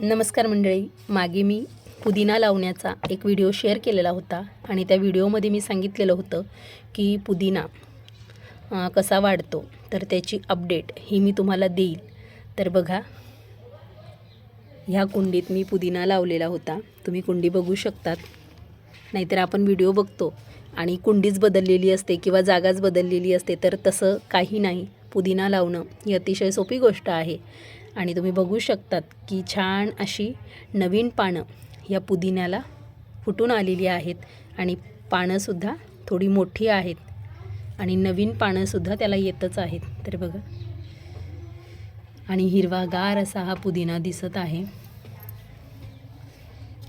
नमस्कार मंडळी. मागे मी पुदिना लावण्याचा एक व्हिडिओ शेअर केलेला होता आणि त्या व्हिडिओमध्ये मी सांगितलेलं होतं की पुदिना कसा वाढतो तर त्याची अपडेट ही मी तुम्हाला देईल. तर बघा ह्या कुंडीत मी पुदिना लावलेला होता. तुम्ही कुंडी बघू शकतात. नाहीतर आपण व्हिडिओ बघतो आणि कुंडीच बदललेली असते किंवा जागाच बदललेली असते तर तसं काही नाही. पुदिना लावणं ही अतिशय सोपी गोष्ट आहे. आणि तुम्ही बघू शकतात की छान अशी नवीन पानं या पुदिन्याला फुटून आलेली आहेत आणि पानंसुद्धा थोडी मोठी आहेत आणि नवीन पानंसुद्धा त्याला येतच आहेत. तर बघा. आणि हिरवागार असा हा पुदिना दिसत आहे.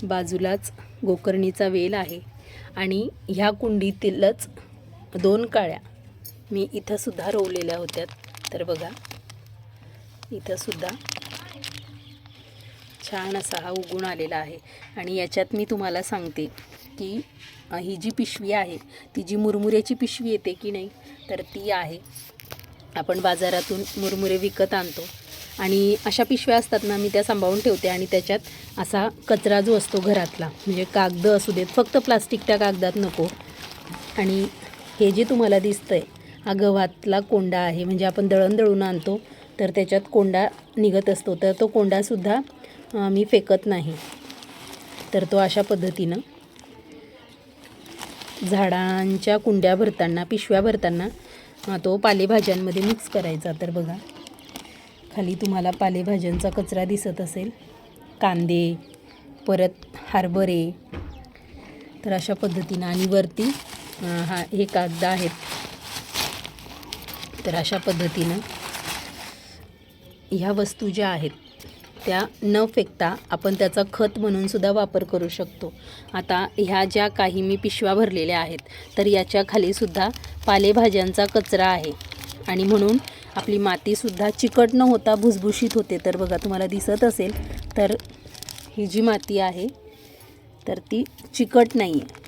बाजूलाच गोकर्णीचा वेल आहे आणि ह्या कुंडीतीलच दोन काळ्या मी इथंसुद्धा रोवलेल्या होत्या. तर बघा. इथंसुद्धा छान असा हा उगून आलेला आहे. आणि याच्यात मी तुम्हाला सांगते की ही जी पिशवी आहे ती जी मुरमुऱ्याची पिशवी येते की नाही तर ती आहे. आपण बाजारातून मुरमुरे विकत आणतो. आणि अशा पिशव्या असतात ना मी त्या सांभाळून ठेवते आणि त्याच्यात असा कचरा जो असतो घरातला म्हणजे कागद असू देत फक्त प्लास्टिक त्या कागदात नको. आणि हे जे तुम्हाला दिसतं आहे हा गव्हातला कोंडा आहे म्हणजे आपण दळण दळून आणतो तर त्याच्यात कोंडा निघत असतो. तर तो कोंडासुद्धा मी फेकत नाही. तर तो अशा पद्धतीनं झाडांच्या कुंड्या भरताना पिशव्या भरताना तो पालेभाज्यांमध्ये मिक्स करायचा. तर बघा खाली तुम्हाला पालेभाज्यांचा कचरा दिसत असेल. कांदे परत हरभरे. तर अशा पद्धतीनं आणि वरती हा हे कागद आहेत तर अशा पद्धतीनं ह्या वस्तू ज्या आहेत त्या न फेकता आपण त्याचा खत म्हणूनसुद्धा वापर करू शकतो. आता ह्या ज्या काही मी पिशव्या भरलेल्या आहेत तर याच्या पालेभाज्यांचा कचरा आहे. आणि म्हणून आपली मातीसुद्धा चिकट न होता भुसभुशीत होते. तर बघा तुम्हाला दिसत असेल तर ही जी माती आहे तर ती चिकट नाही आहे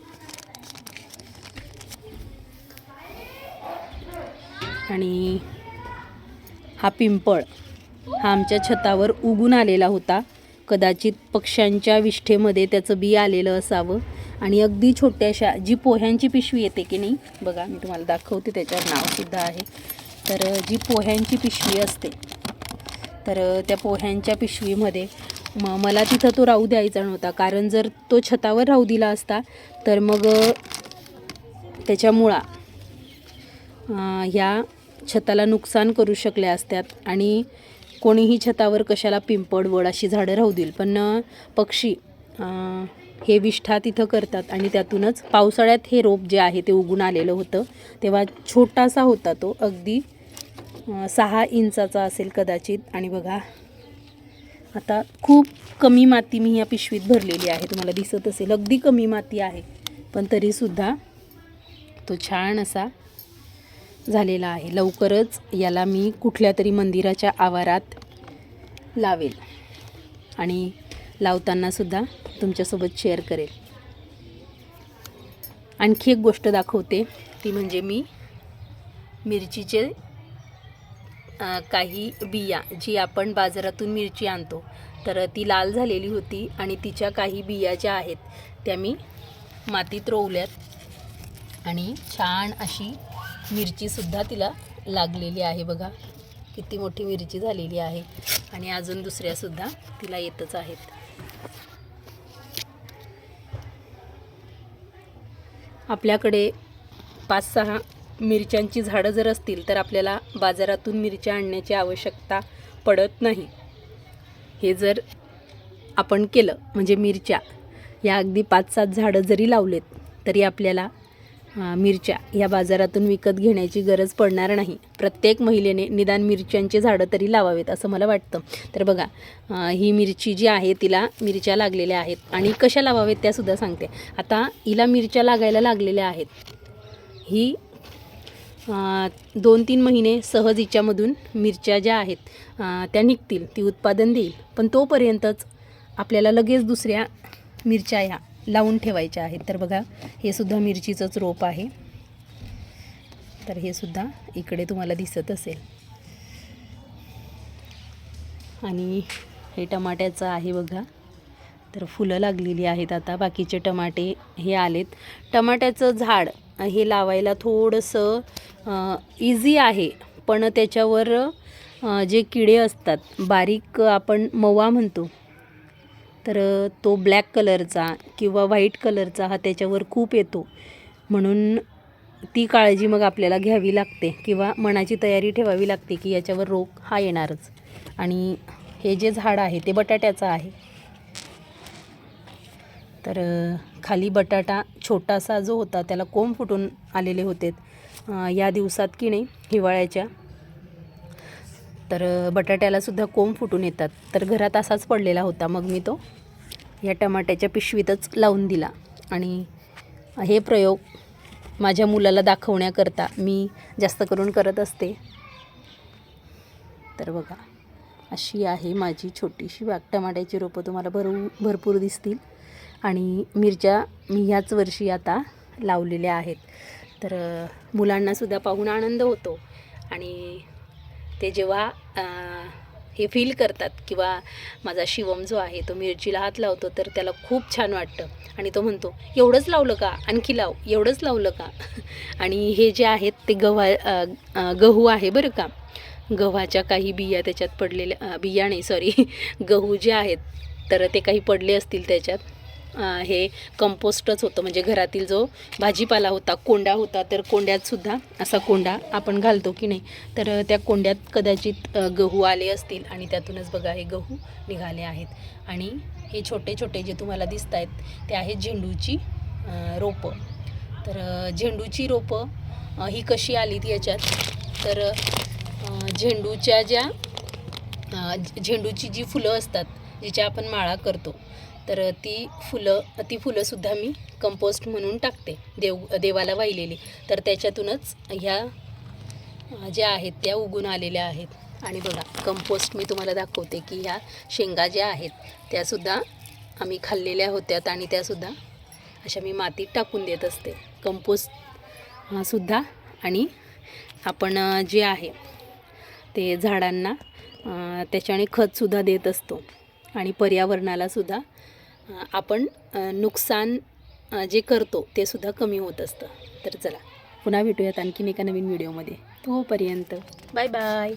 आणि हा पिंपळ. हा आमच्या छतावर उगून आलेला होता. कदाचित पक्ष्यांच्या विष्ठेमध्ये त्याचं बी आलेलं असावं. आणि अगदी छोट्याशा जी पोह्यांची पिशवी येते की नाही बघा मी तुम्हाला दाखवते त्याच्यावर नावसुद्धा आहे. तर जी पोह्यांची पिशवी असते तर त्या पोह्यांच्या पिशवीमध्ये म मला तिथं तो राहू द्यायचा नव्हता. कारण जर तो छतावर राहू दिला असता तर मग त्याच्या मुळा ह्या छताला नुकसान करू शकल्या असत्यात. आणि कोणीही छतावर कशाला पिंपळ वड अशी झाडं राहू देईल. पण पक्षी हे विष्ठा तिथं करतात आणि त्यातूनच पावसाळ्यात हे रोप जे आहे ते उगून आलेलं होतं. तेव्हा छोटासा होता तो अगदी सहा इंचाचा असेल कदाचित. आणि बघा आता खूप कमी माती मी या पिशवीत भरलेली आहे. तुम्हाला दिसत असेल अगदी कमी माती आहे. पण तरीसुद्धा तो छान असा झालेला आहे. लवकरच याला मी कुठल्या तरी मंदिराच्या आवारात लावेल. आणि लावतानासुद्धा तुमच्यासोबत शेअर करेल. आणखी एक गोष्ट दाखवते. ती म्हणजे मी मिरचीचे काही बिया जी आपण बाजारातून मिरची आणतो तर ती लाल झालेली होती आणि तिच्या काही बिया ज्या आहेत त्या मी मातीत रोवल्यात. आणि छान अशी मिरचीसुद्धा तिला लागलेली आहे बघा. किती मोठी मिरची झालेली आहे. आणि अजून दुसऱ्यासुद्धा तिला येतच आहेत. आपल्याकडे पाच सहा मिरच्यांची झाडं जर असतील तर आपल्याला बाजारातून मिरच्या आणण्याची आवश्यकता पडत नाही. हे जर आपण केलं म्हणजे मिरच्या या अगदी पाच सात झाडं जरी लावलेत तरी आपल्याला मिरच्या या बाजारातून विकत घेण्याची गरज पडणार नाही. प्रत्येक महिलेने निदान मिरच्यांचे झाडं तरी लावावेत असं मला वाटतं. तर बघा ही मिरची जी आहे तिला मिरच्या लागलेल्या आहेत. आणि कशा लावावेत त्यासुद्धा सांगते. आता हिला मिरच्या लागायला लागलेल्या आहेत. ही दोन तीन महिने सहज हिच्यामधून मिरच्या ज्या आहेत त्या निघतील ती उत्पादन देईल. पण तोपर्यंतच आपल्याला लगेच दुसऱ्या मिरच्या ह्या लावून ठेवायच्या आहेत. तर बघा हे सुद्धा मिरचीचंच रोप आहे. तर हे सुद्धा इकडे तुम्हाला दिसत असेल. आणि हे टमाट्याचं आहे बघा. तर फुलं लागलेली आहेत आता. बाकीचे टमाटे हे आलेत. टमाट्याचं झाड हे लावायला थोडंसं इझी आहे. पण त्याच्यावर जे किडे असतात बारीक आपण मवा म्हणतो. तर तो ब्लॅक कलरचा किंवा व्हाईट कलरचा हा त्याच्यावर खूप येतो. म्हणून ती काळजी मग आपल्याला घ्यावी लागते किंवा मनाची तयारी ठेवावी लागते की याच्यावर रोग हा येणारच. आणि हे जे झाड आहे ते बटाट्याचं आहे. तर खाली बटाटा छोटासा जो होता त्याला कोंब फुटून आलेले होते. या दिवसात की नाही हिवाळ्याच्या तर बटाट्यालासुद्धा कोंब फुटून येतात. तर घरात असाच पडलेला होता. मग मी तो या टमाट्याच्या पिशवीतच लावून दिला. आणि हे प्रयोग माझ्या मुलाला दाखवण्याकरता मी जास्त करून करत असते. तर बघा अशी आहे माझी छोटीशी बाग. टमाट्याची रोपं तुम्हाला भरू भरपूर दिसतील. आणि मिरच्या मी ह्याच वर्षी आता लावलेल्या आहेत. तर मुलांनासुद्धा पाहून आनंद होतो. आणि ते जेव्हा हे फील करतात किंवा माझा शिवम जो आहे तो मिरचीला हात लावतो तर त्याला खूप छान वाटतं. आणि तो म्हणतो एवढंच लावलं का? आणखी लाव. एवढंच लावलं का? आणि हे जे आहेत ते गव्हा गहू आहे बरं का? गव्हाच्या काही बिया त्याच्यात पडलेल्या बिया नाही सॉरी गहू जे आहेत तर ते काही पडले असतील त्याच्यात. हे कंपोस्टच होतं. म्हणजे घरातील जो भाजीपाला होता कोंडा होता तर कोंड्यातसुद्धा असा कोंडा आपण घालतो की नाही? तर त्या कोंड्यात कदाचित गहू आले असतील आणि त्यातूनच बघा हे गहू निघाले आहेत. आणि हे छोटे छोटे जे तुम्हाला दिसत आहेत ते आहेत झेंडूची रोपं. तर झेंडूची रोपं ही कशी आलीत याच्यात? तर झेंडूच्या ज्या झेंडूची जी फुलं असतात जिच्या आपण माळा करतो. तर ती फुलं ती फुलंसुद्धा मी कंपोस्ट म्हणून टाकते देव देवाला वाहिलेली. तर त्याच्यातूनच ह्या ज्या आहेत त्या उगून आलेल्या आहेत. आणि बघा कंपोस्ट मी तुम्हाला दाखवते की ह्या शेंगा ज्या आहेत त्यासुद्धा आम्ही खाल्लेल्या होत्यात आणि त्यासुद्धा अशा मी मातीत टाकून देत असते. कंपोस्ट सुद्धा आणि आपण जे आहे ते झाडांना त्याच्याने खतसुद्धा देत असतो. आणि पर्यावरणालासुद्धा आपण नुकसान जे करतो ते सुद्धा कमी होत असतं. तर चला पुन्हा भेटूयात आणखीन एका नवीन व्हिडिओमध्ये. तोपर्यंत बाय बाय.